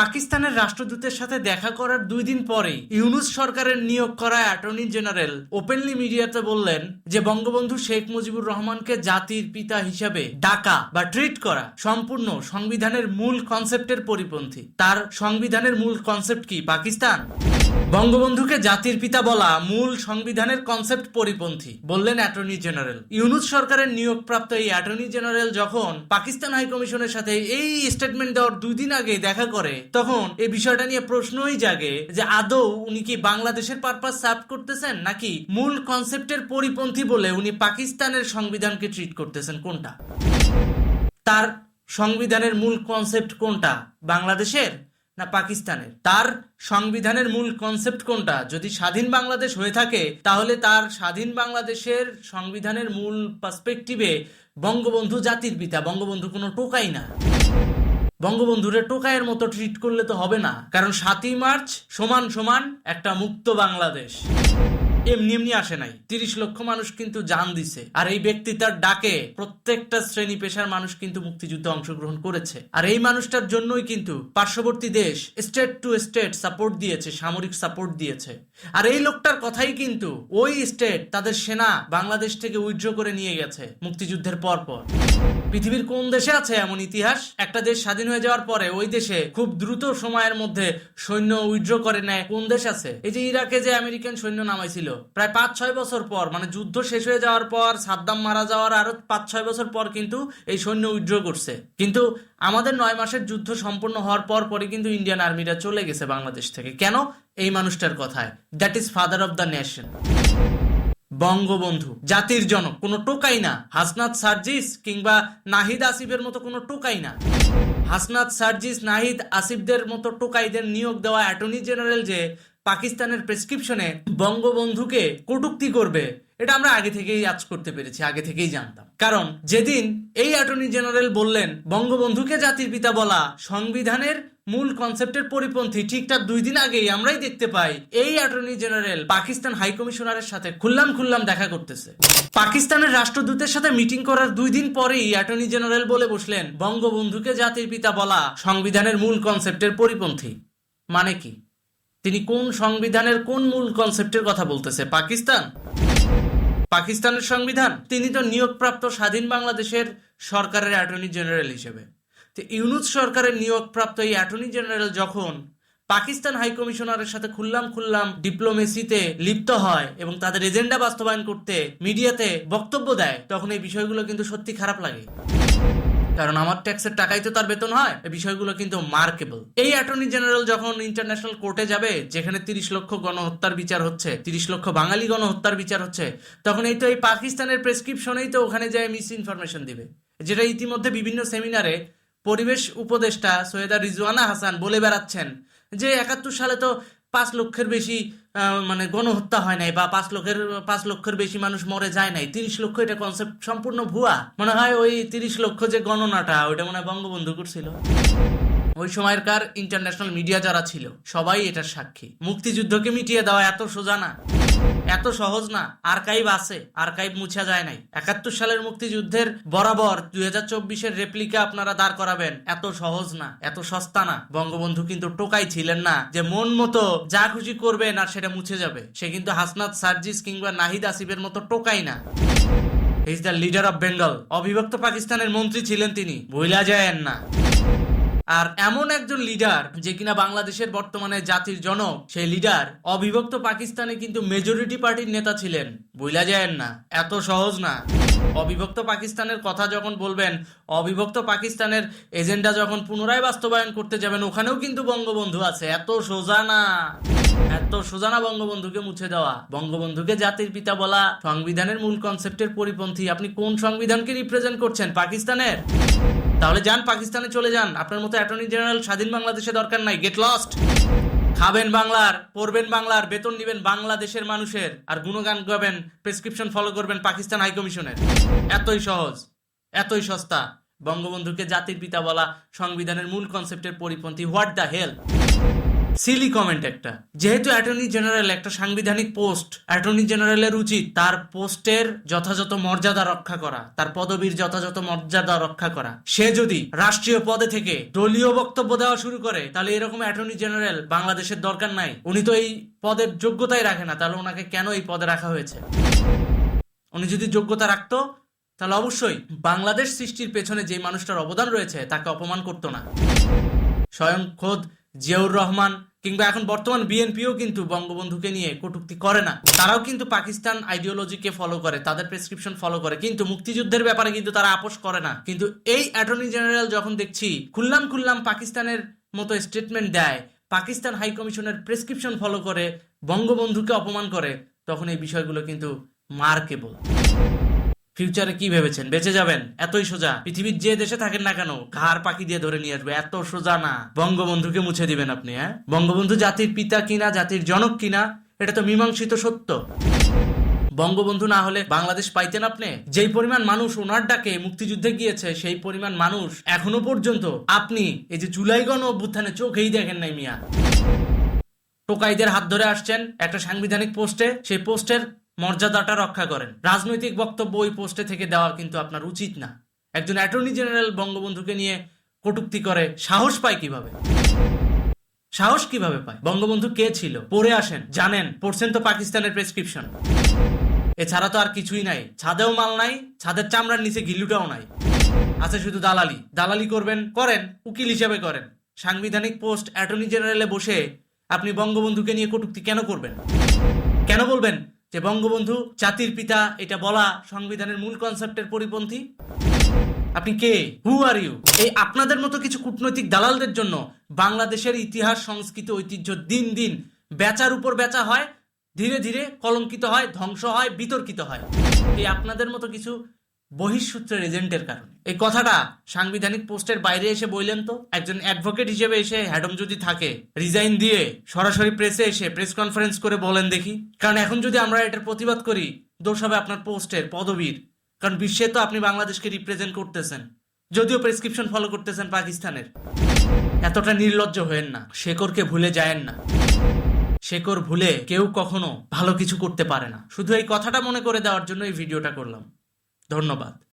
পাকিস্তানের রাষ্ট্রদূতের সাথে দেখা করার দুই দিন পরে ইউনুস সরকারের নিয়োগ করা অ্যাটর্নি জেনারেল ওপেনলি মিডিয়াতে বললেন যে বঙ্গবন্ধু শেখ মুজিবুর রহমানকে জাতির পিতা হিসাবে ডাকা বা ট্রিট করা সম্পূর্ণ সংবিধানের মূল কনসেপ্টের পরিপন্থী। তার সংবিধানের মূল কনসেপ্ট কি, পাকিস্তান? বঙ্গবন্ধুকে জাতির পিতা বলা মূল সংবিধানের কনসেপ্ট পরিপন্থী, বললেন অ্যাটর্নি জেনারেল। ইউনুস সরকারের নিয়োগপ্রাপ্ত এই অ্যাটর্নি জেনারেল যখন পাকিস্তান হাইকমিশনের সাথে এই স্টেটমেন্ট দেওয়ার দুই দিন আগে দেখা করে, তখন এই বিষয়টা নিয়ে প্রশ্নই জাগে যে আদৌ উনি কি বাংলাদেশের পারপাস সার্ভ করতেছেন নাকি মূল কনসেপ্টের পরিপন্থী বলে উনি পাকিস্তানের সংবিধানকে ট্রিট করতেছেন কোনটা? তার সংবিধানের মূল কনসেপ্ট কোনটা? বাংলাদেশের? না পাকিস্তানের? তার সংবিধানের মূল কনসেপ্ট কোনটা? যদি স্বাধীন বাংলাদেশ হয়ে থাকে, তাহলে তার স্বাধীন বাংলাদেশের সংবিধানের মূল পার্সপেক্টিভে বঙ্গবন্ধু জাতির পিতা, বঙ্গবন্ধু কোনো টোকাই না। বঙ্গবন্ধুরে টোকায়ের মতো ট্রিট করলে তো হবে না, কারণ সাতই মার্চ সমান সমান একটা মুক্ত বাংলাদেশ। এমনি এমনি আসে নাই। তিরিশ লক্ষ মানুষ কিন্তু জান দিছে। আর এই ব্যক্তি তার ডাকে। প্রত্যেকটা শ্রেণি পেশার মানুষ কিন্তু মুক্তিযুদ্ধে অংশগ্রহণ করেছে। আর এই মানুষটার জন্যই কিন্তু পার্শ্ববর্তী দেশ স্টেট টু স্টেট সাপোর্ট দিয়েছে, সামরিক সাপোর্ট দিয়েছে। আর এই লোকটার কথাই কিন্তু ওই স্টেট, তাদের সেনা বাংলাদেশ থেকে উইথড্র করে নিয়ে গেছে মুক্তিযুদ্ধের পর পর পৃথিবীর কোন দেশে আছে এমন ইতিহাস? একটা দেশ স্বাধীন হয়ে যাওয়ার পরে ওই দেশে খুব দ্রুত সময়ের মধ্যে সৈন্য উইথড্র করে নেয়। কোন দেশ আছে? এই যে ইরাকে যে আমেরিকান সৈন্য নামাইছিল প্রায় পাঁচ, ছয় বছর পর মানে যুদ্ধ শেষ হয়ে যাওয়ার পর, সাদ্দাম মারা যাওয়ার আরও পাঁচ, ছয় বছর পর কিন্তু এই সৈন্য উইথড্র করছে। কিন্তু আমাদের নয় মাসের যুদ্ধ সম্পূর্ণ হওয়ার পর পরে কিন্তু ইন্ডিয়ান আর্মিরা চলে গেছে বাংলাদেশ থেকে। কেন? এই মানুষটার কথায়। That is father of the nation Bangabandhu, জাতির জনক, কোনো টোকাই না। হাসনাত সার্জিস কিংবা নাহিদ আসিফের মতো কোনো টোকাই না। হাসনাত সার্জিস, নাহিদ আসিফদের মতো টোকাইদের নিয়োগ দেওয়া অ্যাটর্নি জেনারেল যে পাকিস্তানের প্রেসক্রিপশনে বঙ্গবন্ধুকে কটুক্তি করবে, এটা আমরা আগে থেকেই আজ করতে পেরেছি, আগে থেকেই জানতাম। কারণ যেদিন এই অ্যাটর্নি জেনারেল বললেন, বঙ্গবন্ধুকে জাতির পিতা বলা সংবিধানের মূল কনসেপ্টের পরিপন্থী, ঠিক তার দুই দিন আগেই আমরাই দেখতে পাই, এই অ্যাটর্নি জেনারেল পাকিস্তান হাই কমিশনারের সাথে খুল্লাম খুল্লাম দেখা করতেছে। পাকিস্তানের রাষ্ট্রদূতের সাথে মিটিং করার দুই দিন পরেই অ্যাটর্নি জেনারেল বলে বসলেন, বঙ্গবন্ধুকে জাতির পিতা বলা সংবিধানের মূল কনসেপ্টের পরিপন্থী। মানে কি? তিনি কোন সংবিধানের কোন মূল কনসেপ্টের কথা বলতেছে? পাকিস্তান? পাকিস্তানের সংবিধান? তিনি তো নিয়োগপ্রাপ্ত স্বাধীন বাংলাদেশের সরকারের অ্যাটর্নি জেনারেল হিসেবে। তো ইউনুস সরকারের নিয়োগপ্রাপ্ত এই অ্যাটর্নি জেনারেল যখন পাকিস্তান হাই কমিশনারের সাথে খুললাম খুললাম ডিপ্লোমেসিতে লিপ্ত হয় এবং তাদের এজেন্ডা বাস্তবায়ন করতে মিডিয়াতে বক্তব্য দেয়, তখন এই বিষয়গুলো কিন্তু সত্যি খারাপ লাগে। কারণ আমার ট্যাক্সের টাকাই তো তার বেতন হয়। এই বিষয়গুলো কিন্তু মার্কেবল এই অ্যাটর্নি জেনারেল যখন ইন্টারন্যাশনাল কোর্টে যাবে, যেখানে তিরিশ লক্ষ গণহত্যার বিচার হচ্ছে, তিরিশ লক্ষ বাঙালি গণহত্যার বিচার হচ্ছে, তখন এই তো এই পাকিস্তানের প্রেসক্রিপশনেই তো ওখানে যায় মিস ইনফরমেশন দিবে। যেটা ইতিমধ্যে বিভিন্ন সেমিনারে পরিবেশ উপদেষ্টা সৈয়দা রিজওয়ানা হাসান বলে বেড়াচ্ছেন যে একাত্তর সালে তো পাঁচ লক্ষের বেশি মানে গণহত্যা হয় নাই বা পাঁচ লক্ষের পাঁচ লক্ষের বেশি মানুষ মরে যায় নাই। তিরিশ লক্ষ এটা কনসেপ্ট সম্পূর্ণ ভুয়া। মনে হয় ওই তিরিশ লক্ষ যে গণনাটা, ওইটা মনে হয় বঙ্গবন্ধু করছিল। ওই সময়কার ইন্টারন্যাশনাল মিডিয়া যারা ছিল, সবাই এটার সাক্ষী। মুক্তিযুদ্ধকে মিটিয়ে দেওয়া এত সোজা না। এত সহজ না। আর্কাইভ আছে, আর্কাইভ মুছা যায় নাই। একাত্তর সালের মুক্তিযুদ্ধের বরাবর দুই হাজার চব্বিশের রেপ্লিকা আপনারা দাঁড় করাবেন। এত সহজ না, এত সস্তা না। বঙ্গবন্ধু কিন্তু টোকাই ছিলেন না যে মন মতো যা খুশি করবেন আর সেটা মুছে যাবে। সে কিন্তু হাসনাত, সার্জিস কিংবা নাহিদ আসিফের মতো টোকাই না। Is the leader of Bengal অবিভক্ত পাকিস্তানের মন্ত্রী ছিলেন তিনি। ভুলা যায়েন না। আর এমন একজন লিডার যে কিনা বাংলাদেশের বর্তমানে জাতির জনক, সেই লিডার অবিভক্ত পাকিস্তানে কিন্তু মেজরিটি পার্টির নেতা ছিলেন। বুঝলা যায় না, এত সহজ না। অবিভক্ত পাকিস্তানের কথা যখন বলবেন, অবিভক্ত পাকিস্তানের এজেন্ডা যখন পুনরায় বাস্তবায়ন করতে যাবেন, ওখানেও কিন্তু বঙ্গবন্ধু আছে। এত সোজা না। এত সোজা না বঙ্গবন্ধুকে মুছে দেওয়া। বঙ্গবন্ধুকে জাতির পিতা বলা সংবিধানের মূল কনসেপ্টের পরিপন্থী। আপনি কোন সংবিধানকে রিপ্রেজেন্ট করছেন? পাকিস্তানের? তাহলে যান, পাকিস্তানে চলে যান। আপনার মতো অ্যাটর্নি জেনারেল স্বাধীন বাংলাদেশে দরকার নাই। গেট লস্ট খাবেন বাংলার, পড়বেন বাংলার, বেতন নিবেন বাংলাদেশের মানুষের, আর গুণগান গাবেন প্রেসক্রিপশন ফলো করবেন পাকিস্তান হাইকমিশনের এতই সহজ, এতই সস্তা। বঙ্গবন্ধুকে জাতির পিতা বলা সংবিধানের মূল কনসেপ্টের পরিপন্থী। What the hell silly comment একটা। যেহেতু অ্যাটর্নি জেনারেল একটা সাংবিধানিক পোস্ট অ্যাটর্নি জেনারেলের উচিত তার পোস্টের যথাযথ মর্যাদা রক্ষা করা, তার পদবীর যথাযথ মর্যাদা রক্ষা করা। সে যদি রাষ্ট্রীয় পদে থেকে দলীয় বক্তব্য দেওয়া শুরু করে, তাহলে এরকম অ্যাটর্নি জেনারেল বাংলাদেশের দরকার নাই। উনি তো এই পদের যোগ্যতাই রাখে না, তাহলে ওনাকে কেন এই পদে রাখা হয়েছে? উনি যদি যোগ্যতা রাখতো, তাহলে অবশ্যই বাংলাদেশ সৃষ্টির পেছনে যে মানুষটার অবদান রয়েছে, তাকে অপমান করতো না। স্বয়ং খোদ জিয়াউর রহমান কিংবা এখন বর্তমান বিএনপিও কিন্তু বঙ্গবন্ধুকে নিয়ে কটূক্তি করে না। তারাও কিন্তু পাকিস্তান আইডিওলজিকে ফলো করে, তাদের প্রেসক্রিপশন ফলো করে। কিন্তু মুক্তিযুদ্ধের ব্যাপারে কিন্তু তারা আপোষ করে না। কিন্তু এই অ্যাটর্নি জেনারেল যখন দেখছি খুললাম খুললাম পাকিস্তানের মতো স্টেটমেন্ট দেয়, পাকিস্তান হাই কমিশনের প্রেসক্রিপশন ফলো করে, বঙ্গবন্ধুকে অপমান করে, তখন এই বিষয়গুলো কিন্তু মার্কেবল। ফিউচারে কি ভেবেছেন? বেঁচে যাবেন? এতই সোজা। পৃথিবীর যে দেশে থাকেন না কেন, ঘাড় পাখি দিয়ে ধরে নিয়ে আসবে। এত সোজা না। বঙ্গবন্ধুকে মুছে দিবেন আপনি হ্যাঁ? বঙ্গবন্ধু জাতির পিতা কিনা, জাতির জনক কিনা, এটা তো মীমাংসিত সত্য। বঙ্গবন্ধু না হলে বাংলাদেশ পাইতেন আপনি? যেই পরিমাণ মানুষ ওনার ডাকে মুক্তিযুদ্ধে গিয়েছে, সেই পরিমাণ মানুষ এখনও পর্যন্ত আপনি এই যে জুলাই গণ অভ্যুত্থানে চোখেই দেখেন নাই মিয়া। টোকাইদের হাত ধরে আসছেন একটা সাংবিধানিক পোস্টে। সেই পোস্টের মর্যাদাটা রক্ষা করেন। রাজনৈতিক বক্তব্য ওই পোস্টে থেকে দেওয়া কিন্তু আপনার উচিত না। একজন অ্যাটর্নি জেনারেল বঙ্গবন্ধুকে নিয়ে কটূক্তি করে সাহস পায় কীভাবে? সাহস কীভাবে পায়? বঙ্গবন্ধু কে ছিল? পড়ে আসেন, জানেন, পড়ছেন তো পাকিস্তানের প্রেসক্রিপশন। এছাড়া তো আর কিছুই নাই। ছাদেও মাল নাই, ছাদের চামড়ার নিচে গিলুটাও নাই। আছে শুধু দালালি। দালালি করবেন, করেন, উকিল হিসেবে করেন। সাংবিধানিক পোস্ট অ্যাটর্নি জেনারেলে বসে আপনি বঙ্গবন্ধুকে নিয়ে কটূক্তি কেন করবেন? কেন বলবেন? যে বঙ্গবন্ধু জাতির পিতা, এটা বলা সংবিধানের মূল কনসেপ্টের পরিপন্থী। আপনি কে? হু আর ইউ এই আপনাদের মতো কিছু কূটনৈতিক দালালদের জন্য বাংলাদেশের ইতিহাস, সংস্কৃতি, ঐতিহ্য দিন দিন বেচার উপর বেচা হয়, ধীরে ধীরে কলঙ্কিত হয়, ধ্বংস হয়, বিতর্কিত হয়। এই আপনাদের মতো কিছু বহিঃসূত্রের এজেন্টের কারণে। এই কথাটা সাংবিধানিক পোস্টের বাইরে এসে বললেন তো? একজন অ্যাডভোকেট হিসেবে এসে হ্যাডম যদি থাকে, রিজাইন দিয়ে সরাসরি প্রেসে এসে প্রেস কনফারেন্স করে বলেন দেখি। কারণ এখন যদি আমরা এটার প্রতিবাদ করি, দোষ হবে আপনার পোস্টের, পদবীর। কারণ বিশ্বে তো আপনি বাংলাদেশকে রিপ্রেজেন্ট করতেছেন। যদিও প্রেসক্রিপশন ফলো করতেছেন পাকিস্তানের। এতটা নির্লজ্জ হয়েন না। শেকরকে ভুলে যায়েন না। শেকর ভুলে কেউ কখনো ভালো কিছু করতে পারে না। শুধু এই কথাটা মনে করে দেওয়ার জন্য এই ভিডিওটা করলাম। ধন্যবাদ।